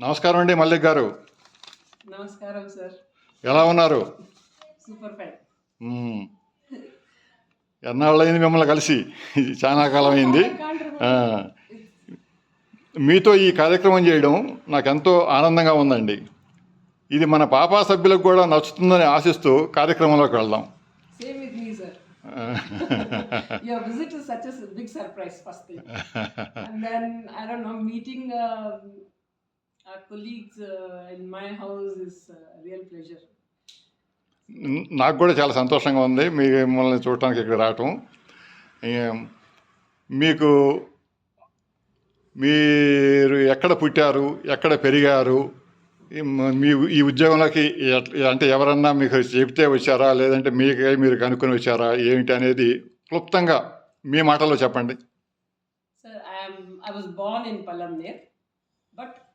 నమస్కారం అండి మల్లిక్ గారు. నమస్కారం సార్. ఎలా ఉన్నారు? Super fine. ఎన్నాళ్ళైంది మిమ్మల్ని కలిసి? చాలా కాలం అయింది మీతో ఈ కార్యక్రమం చేయడం నాకు ఎంతో ఆనందంగా ఉందండి. ఇది మన పాపా సభ్యులకు కూడా నచ్చుతుందని ఆశిస్తూ కార్యక్రమంలోకి వెళ్దాం. Your visit is such a big surprise first thing. And then i don't know meeting uh, in my house is a real pleasure. నాకు కూడా చాలా సంతోషంగా ఉంది. మీ మిమ్మల్ని చూడటానికి ఇక్కడ రావటం. మీకు మీరు ఎక్కడ పుట్టారు ఎక్కడ పెరిగారు మ- ఈ ఉద్యోగంలోకి అంటే ఎవరన్నా మీకు చెబితే వచ్చారా లేదంటే మీకే మీరు కనుక్కొని వచ్చారా ఏమిటి అనేది క్లుప్తంగా మీ మాటల్లో చెప్పండి. Born in palamner but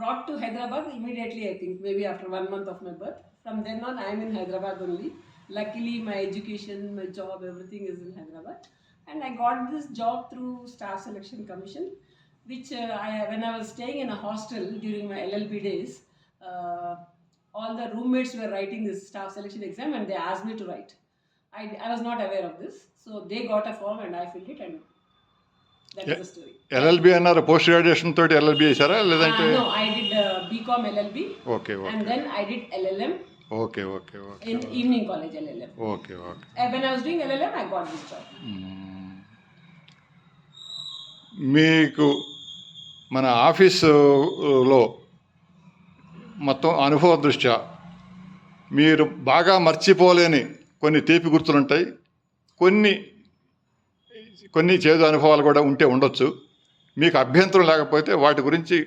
brought to hyderabad immediately i think maybe after one month of my birth. From then on i am in hyderabad only. Luckily my education my job everything is in hyderabad. And i got this job through staff selection commission which uh, I, when i was staying in a hostel during my llb days uh, all the roommates were writing this staff selection exam and they asked me to write. I, I was not aware of this. So they got a form and I filled it and LLB అన్నారు post graduation తోటి LLB చేశారా? లేదంటే Uh, no, I did uh, BCom LLB okay okay then I did LLM okay okay okay in evening college LLM. Okay okay Uh, I was doing LLM, I got this job. Hmm. మీకు మన ఆఫీసులో మొత్తం అనుభవ దృష్ట్యా మీరు బాగా మర్చిపోలేని కొన్ని తీపి గుర్తులుంటాయి. కొన్ని కొన్ని చేదు అనుభవాలు కూడా ఉంటే ఉండొచ్చు. మీకు అభ్యంతరం లేకపోతే వాటి గురించి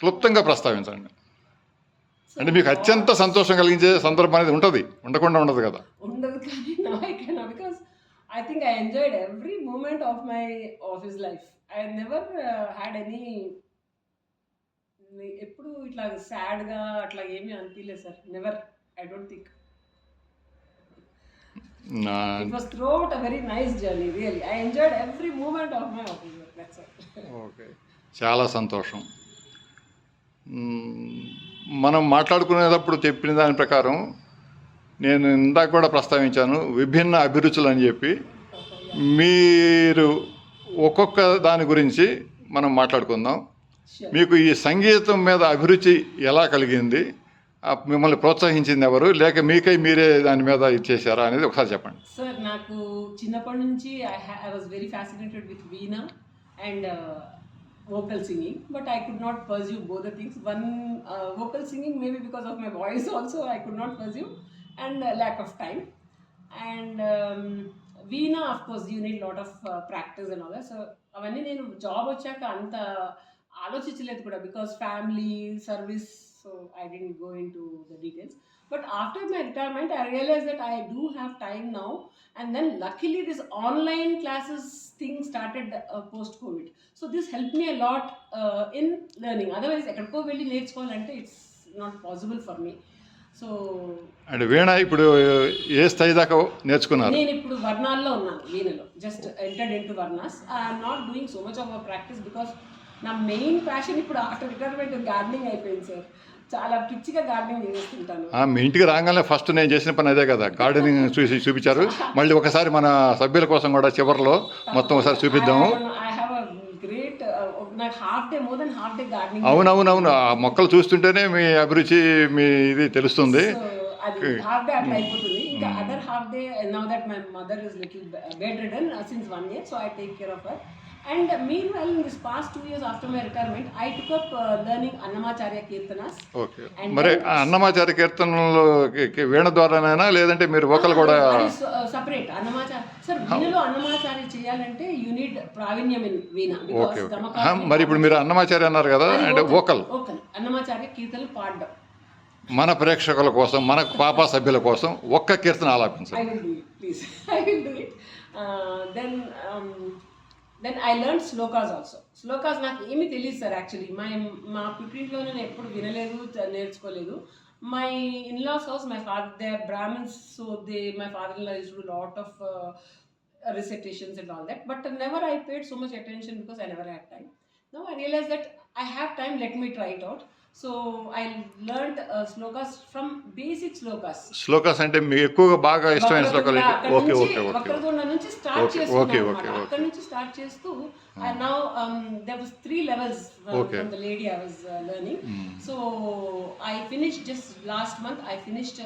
క్లుప్తంగా ప్రస్తావించండి. అంటే మీకు అత్యంత సంతోషం కలిగించే సందర్భం అనేది ఉంటుంది. ఉండకుండా ఉండదు కదా. ఉండదు కానీ now I cannot because I think I enjoyed every moment of my office life. I uh, ఎప్పుడు ఇట్లా సాడ్గా అట్లా ఏమీ అనిపించలేదు sir. Never I don't think నా It was throughout a very nice journey, really. I enjoyed every moment of my office work. That's all. Okay చాలా సంతోషం. మనం మాట్లాడుకునేటప్పుడు చెప్పిన దాని ప్రకారం నేను ఇందాక కూడా ప్రస్తావించాను విభిన్న అభిరుచులు అని చెప్పి మీరు ఒక్కొక్క దాని గురించి మనం మాట్లాడుకుందాం. మీకు ఈ సంగీతం మీద అభిరుచి ఎలా కలిగింది మిమ్మల్ని ప్రోత్సహించింది ఎవరు? లేక మీకై మీరే దాని మీద ఇచ్చేసారా అనేది ఒకసారి చెప్పండి. సార్ నాకు చిన్నప్పటి నుంచి I I was very fascinated with veena and vocal singing but i could not pursue both the things. One uh, vocal singing maybe because of my voice also i could not pursue and uh, lack of time. And um, veena of course you need lot of practice and all so అవన్నీ నేను job వచ్చాక అంత ఆలోచించలేదు కూడా because family service so I didn't go into the details but after my retirement I realize that I do have time now and then luckily this online classes thing started post covid so this help me a lot in learning otherwise ఎక్కడికో వెళ్ళి నేర్చుకోవాలంటే it's not possible for me so and veena ఇప్పుడు ఏ స్థాయి దాకా నేర్చుకున్నారు? నేను ఇప్పుడు వర్ణాల్లో ఉన్నాను వీణలో. Just entered into varnas I'm not doing so much of practice because నా మెయిన్ ప్యాషన్ ఇప్పుడు ఆఫ్టర్ రిటైర్మెంట్ గార్డెనింగ్ అయిపోయింది సార్ చాలా పిచ్చిగా గార్డెనింగ్ చేస్తుంటాను. మీ ఇంటికి రాగానే ఫస్ట్ నేను చేసిన పని అదే కదా. గార్డెనింగ్ చూసి చూపించారు. మళ్ళీ ఒకసారి మన సభ్యుల కోసం కూడా చివరిలో మొత్తం ఒకసారి చూపిద్దాము. గ్రేట్ నాకు half day more than half day gardening అవునవునవును. ఆ మొక్కలు చూస్తుంటేనే మీ అభిరుచి మీ ఇది తెలుస్తుంది. అది హాఫ్ డే అట్లా అయిపోతుంది. ఇంకా other half day now that my mother is little bedridden since one year so I take care of her and mean well in this past two years after my retirement I took up learning Annamacharya kirtanas okay మరి ఆ అన్నమాచార్య కీర్తనలు కి- కి వీణ ద్వారానైనా లేదంటే మీరు ఒకరు కూడా separate Annamacharya sir వీణలో అన్నమాచార్య చేయాలంటే యూ నీడ్ ప్రావీణ్యం ఇన్ వీణ ఓకే ఓకే ఆ, మరి ఇప్పుడు మీరు అన్నమాచార్య అన్నారు కదా అంటే వోకల్ ఓకల్ అన్నమాచార్య కీర్తనలు పాడడం మన ప్రేక్షకుల కోసం మన పాపా సభ్యుల కోసం ఒక్క కీర్తన ఆలాపించండి. I will do it, please. I will do it. Uh, then I learn slokas also slokas నాకు ఏమి తెలియదు సార్ యాక్చువల్లీ మై మా పిపింట్లో నేను ఎప్పుడు వినలేదు నేర్చుకోలేదు. My in-laws house my father they Brahmins so they my father in laws do lot of recitations and all that but never I paid so much attention because I never had time now I realize that I have time let me try it out So I learned uh. Slokas అంటే మీకు ఎక్కువగా బాగా ఇష్టమైన శ్లోకాలు okay okay okay నుంచి start okay, okay. అక్కడ నుంచి start చేస్తూ now there was three levels. From the lady I was learning so I finish just last month I finished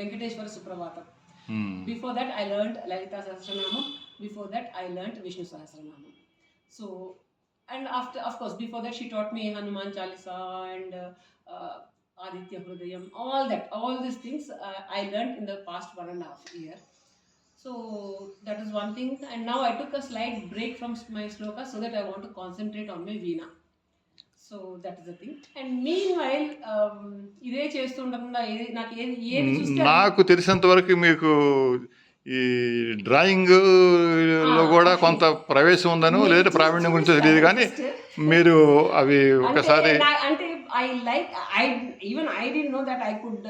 Venkateswara Suprabhatam Hmm. Before that, I learned Lalita Sahasranamam. Before that, I learned Vishnu Sahasranamam. So, and after, of course, before that, she taught me Hanuman Chalisa and uh, uh, Aditya Hrudayam, all that, all these things uh, I learned in the past one and a half year. So that is one thing, and now I took a slight break from my sloka so that I want to concentrate on my veena. So that is the thing and meanwhile um, ఇదే చేస్తుండకుండా ఏది నాకు ఏది ఏది నాకు తెలిసినంత వరకు మీకు ఈ డ్రాయింగ్లో కూడా కొంత ప్రవేశం ఉందనో లేదా ప్రావీణ్యం గురించి తెలియదు కానీ మీరు అవి ఒకసారి అంటే I like I even I D know that I could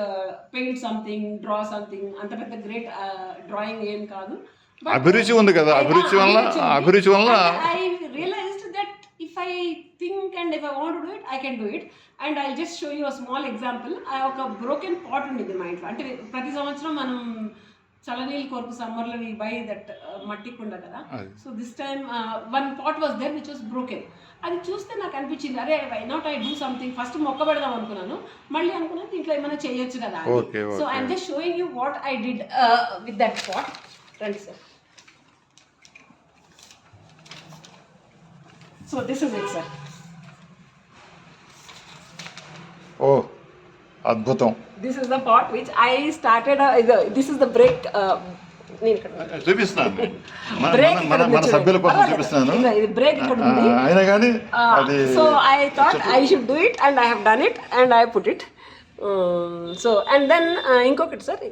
paint something draw something అంత పెద్ద గ్రేట్ డ్రాయింగ్ ఏం కాదు. అభిరుచి ఉంది కదా. అభిరుచి వల్ల అభిరుచి వల్ల I realized that if I think and if I want do it I can do it and I just show you a small example ఒక బ్రోకెన్ పాట్ ఉండింది మా ఇంట్లో. అంటే ప్రతి సంవత్సరం మనం చలనీళ్ళ కొరకు సమ్మర్లో వి బై దట్ మట్టి కుండ కదా. So this time one pot was there which was broken అది చూస్తే నాకు అనిపించింది అరే why not I do something first మొక్క పెడదాం అనుకున్నాను. మళ్ళీ అనుకున్నాను దీంట్లో ఏమైనా చేయొచ్చు కదా so. I'm just showing you what I did with that pot రండి sir. So this is it sir ఓ అద్భుతం. This is the pot which I started this is the break నేను ఇక్కడ చూపిస్తున్నాను. మన- బ్రేక్ మన- ఇక్కడ మన ఉంది మన చూడండి. సభ్యుల కోసం పర్వాలేదు. చూపిస్తున్నాను. ఇదిగో ఇది బ్రేక్ ఇక్కడ ఆ, ఉంది. అయినా కానీ అది so I thought I should do it and I have done it and I put it so and then ఇంకొకటి సార్